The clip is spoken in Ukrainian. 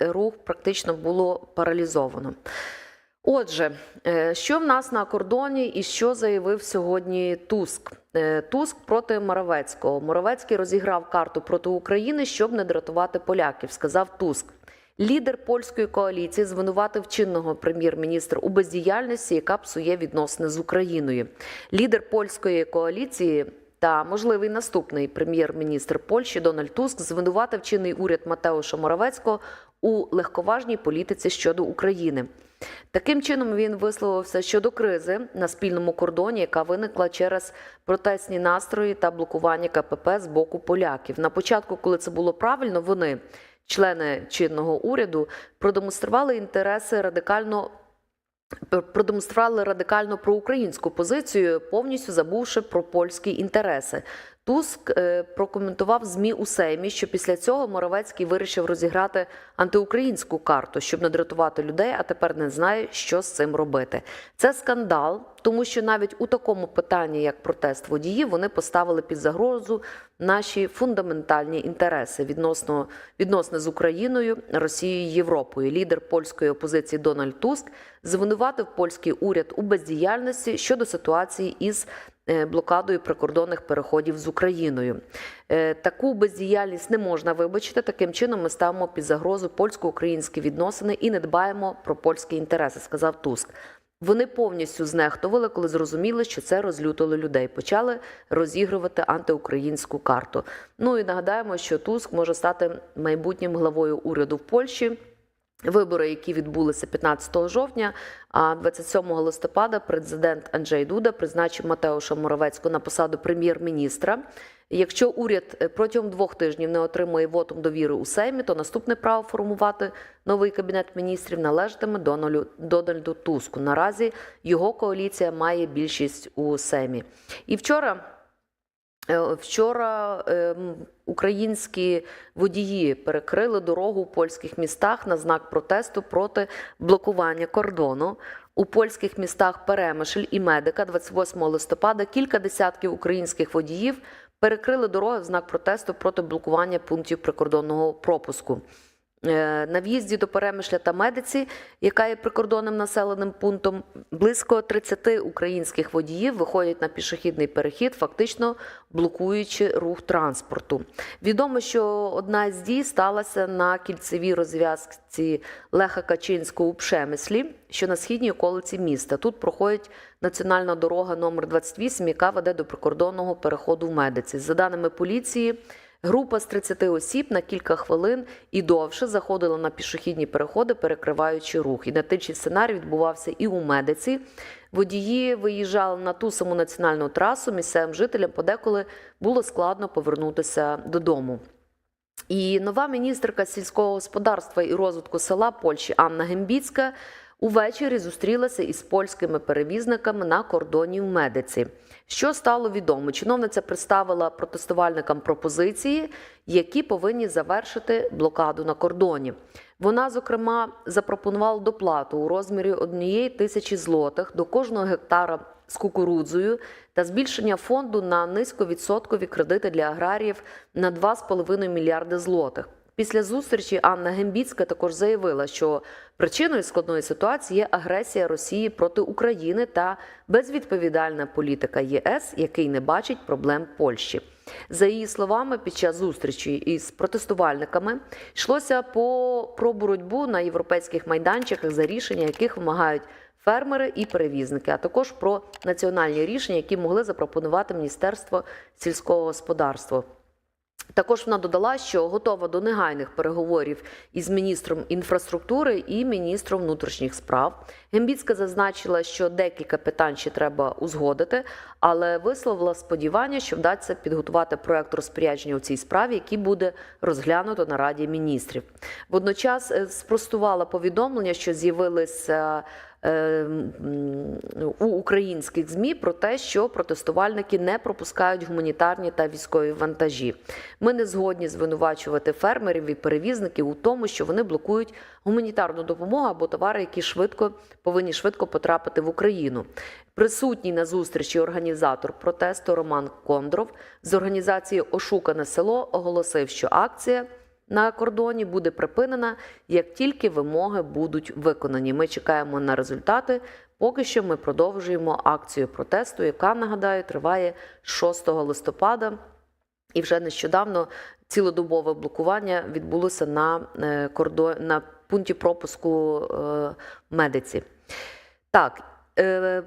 рух практично було паралізовано. Отже, е, що в нас на кордоні і що заявив сьогодні Туск? Е, Туск проти Моровецького. Моровецький розіграв карту проти України, щоб не дратувати поляків, сказав Туск. Лідер польської коаліції звинуватив чинного прем'єр-міністра у бездіяльності, яка псує відносини з Україною. Лідер польської коаліції та можливий наступний прем'єр-міністр Польщі Дональд Туск звинуватив чинний уряд Матеуша Моровецького у легковажній політиці щодо України. Таким чином він висловився щодо кризи на спільному кордоні, яка виникла через протестні настрої та блокування КПП з боку поляків. На початку, коли це було правильно, вони, члени чинного уряду, продемонстрували інтереси радикально. Продемонстрували радикально проукраїнську позицію, повністю забувши про польські інтереси. Туск е, прокоментував змі у Сеймі, що після цього Моровецький вирішив розіграти антиукраїнську карту, щоб не дратувати людей, а тепер не знає, що з цим робити. Це скандал, тому що навіть у такому питанні, як протест водіїв, вони поставили під загрозу наші фундаментальні інтереси відносно відносини з Україною, Росією Європою. Лідер польської опозиції Дональд Туск звинуватив польський уряд у бездіяльності щодо ситуації із блокадою прикордонних переходів з Україною. Е, Таку бездіяльність не можна вибачити. Таким чином ми ставимо під загрозу польсько-українські відносини і не дбаємо про польські інтереси, сказав Туск. Вони повністю знехтували, коли зрозуміли, що це розлютило людей. Почали розігрувати антиукраїнську карту. Ну і нагадаємо, що Туск може стати майбутнім главою уряду в Польщі. Вибори, які відбулися 15 жовтня, а 27 листопада президент Анджей Дуда призначив Матеуша Моровецького на посаду прем'єр-міністра. Якщо уряд е, протягом двох тижнів не отримує вотум довіри у Сеймі, то наступне право формувати новий кабінет міністрів належатиме Дональду, Дональду Туску. Наразі його коаліція має більшість у Сеймі. І вчора. Е, Вчора е, українські водії перекрили дорогу у польських містах на знак протесту проти блокування кордону. У польських містах Перемишль і Медика 28 листопада кілька десятків українських водіїв перекрили дороги в знак протесту проти блокування пунктів прикордонного пропуску. Е, На в'їзді до Перемишля та Медиці, яка є прикордонним населеним пунктом, близько 30 українських водіїв виходять на пішохідний перехід, фактично блокуючи рух транспорту. Відомо, що одна з дій сталася на кільцевій розв'язці Леха Качинського у Пшемислі, що на східній околиці міста. Тут проходить національна дорога номер 28, яка веде до прикордонного переходу в Медиці. За даними поліції. Група з 30 осіб на кілька хвилин і довше заходила на пішохідні переходи, перекриваючи рух. Ідентичний сценарій відбувався і у медиці. Водії виїжджали на ту саму національну трасу. Місцевим жителям подеколи було складно повернутися додому. І нова міністерка сільського господарства і розвитку села Польщі Анна Гембіцька увечері зустрілася із польськими перевізниками на кордоні в медиці. Що стало відомо? Чиновниця представила протестувальникам пропозиції, які повинні завершити блокаду на кордоні. Вона, зокрема, запропонувала доплату у розмірі однієї тисячі злотих до кожного гектара з кукурудзою та збільшення фонду на низьковідсоткові кредити для аграріїв на 2,5 мільярди злотих. Після зустрічі Анна Гембіцька також заявила, що причиною складної ситуації є агресія Росії проти України та безвідповідальна політика ЄС, який не бачить проблем Польщі. За її словами, під час зустрічі із протестувальниками йшлося по про боротьбу на європейських майданчиках, за рішення яких вимагають фермери і перевізники, а також про національні рішення, які могли запропонувати Міністерство сільського господарства. Також вона додала, що готова до негайних переговорів із міністром інфраструктури і міністром внутрішніх справ. Гембіцька зазначила, що декілька питань ще треба узгодити, але висловила сподівання, що вдасться підготувати проект розпорядження у цій справі, який буде розглянуто на раді міністрів. Водночас е, спростувала повідомлення, що з'явилися е, у українських змі про те, що протестувальники не пропускають гуманітарні та військові вантажі. Ми не згодні звинувачувати фермерів і перевізників у тому, що вони блокують гуманітарну допомогу або товари, які швидко повинні швидко потрапити в Україну. Присутній на зустрічі організатор протесту Роман Кондров з організації Ошукане село оголосив, що акція на кордоні буде припинена, як тільки вимоги будуть виконані. Ми чекаємо на результати. Поки що ми продовжуємо акцію протесту, яка нагадаю триває 6 листопада. І вже нещодавно цілодобове блокування відбулося на е, кордон на пункті пропуску е, медиці. Так. е,